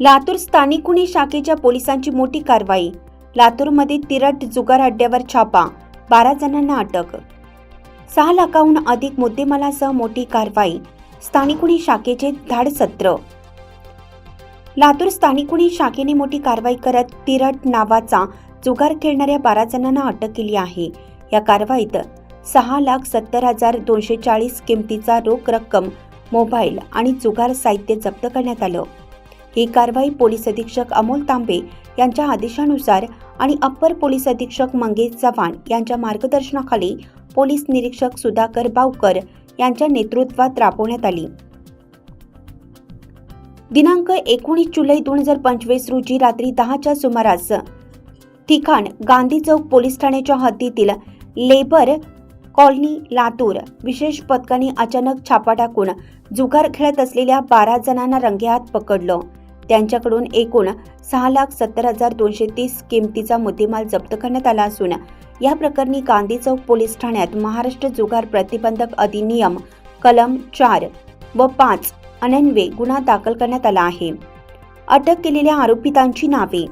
लातूर स्थानिक गुन्हे शाखेच्या पोलिसांची मोठी कारवाई. लातूरमध्ये तिरट जुगार अड्ड्यावर छापा. बारा जणांना अटक. सहा लाखाहून अधिक मुद्देमालासह मोठी कारवाई. स्थानिक गुन्हे शाखेचे धाडसत्र. लातूर स्थानिक गुन्हे शाखेने मोठी कारवाई करत तिरट नावाचा जुगार खेळणाऱ्या बारा जणांना अटक केली आहे. या कारवाईत सहा लाख सत्तर हजार दोनशे चाळीस किमतीचा रोख रक्कम मोबाईल आणि जुगार साहित्य जप्त करण्यात आलं. ही कारवाई पोलीस अधीक्षक अमोल तांबे यांच्या आदेशानुसार आणि अप्पर पोलीस अधीक्षक मंगेश चव्हाण यांच्या मार्गदर्शनाखाली पोलीस निरीक्षक सुधाकर बावकर यांच्या नेतृत्वात राबवण्यात आली. दिनांक एकोणीस जुलै दोन हजार पंचवीस रोजी रात्री दहाच्या सुमारास ठिकाण गांधी चौक पोलीस ठाण्याच्या हद्दीतील लेबर कॉलनी लातूर विशेष पथकाने अचानक छापा टाकून जुगार खेळत असलेल्या बारा जणांना रंगेहात पकडलं. त्यांच्याकडून एकूण सहा लाख सत्तर हजार दोनशे तीस किमतीचा मुद्देमाल जप्त करण्यात आला असून या प्रकरणी गांधी चौक पोलीस ठाण्यात महाराष्ट्र जुगार प्रतिबंधक अधिनियम कलम चार व पाच अनन्वे गुन्हा दाखल करण्यात आला आहे. अटक केलेल्या आरोपितांची नावे.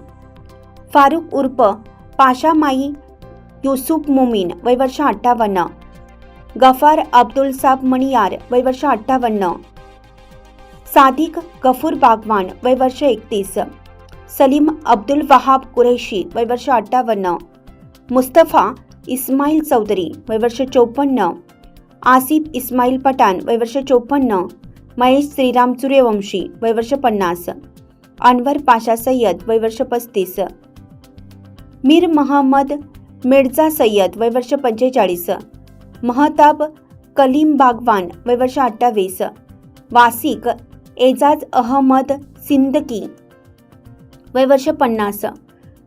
फारुख उर्फ पाशामाई युसुफ मुमीन वय वर्ष अठ्ठावन्न. गफार अब्दुल साब मणियार वय वर्ष अठ्ठावन्न. सादिक गफूर बागवान वय वर्ष एकतीस. सलीम अब्दुल वहाब कुरेशी वय वर्ष अठ्ठावन्न. मुस्तफा इस्माईल चौधरी वय वर्ष चौपन्न. आसिफ इस्माईल पठाण वय वर्ष चौपन्न. महेश श्रीराम सूर्यवंशी वय वर्ष पन्नास. अनवर पाशा सय्यद वय वर्ष पस्तीस. मीर महम्मद मिर्झा सय्यद वय वर्ष पंचेचाळीस. महताब कलीम बागवान वय वर्ष अठ्ठावीस. वासिक एजाज अहमद सिंदकी. वय वर्ष पन्नास.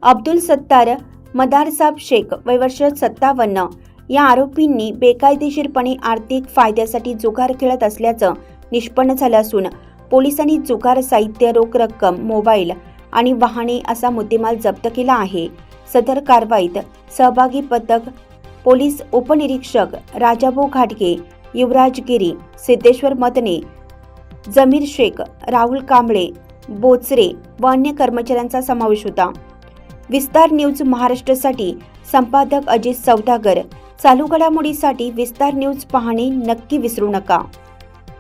अब्दुल सत्तार मदारसाब शेख वय वर्ष सत्तावन्न. या आरोपींनी बेकायदेशीरपणे आर्थिक फायद्यासाठी जुगार खेळत असल्याचं निष्पन्न झालं असून पोलिसांनी जुगार साहित्य रोख रक्कम मोबाईल आणि वाहने असा मुद्देमाल जप्त केला आहे. सदर कारवाईत सहभागी पथक पोलीस उपनिरीक्षक राजाभाऊ घाटगे युवराज गिरी सिद्धेश्वर मतने जमीर शेख राहुल कांबळे बोचरे व अन्य कर्मचाऱ्यांचा समावेश होता. विस्तार न्यूज महाराष्ट्रासाठी संपादक अजित सौदागर चालू घडामोडीसाठी विस्तार न्यूज पाहणे नक्की विसरू नका.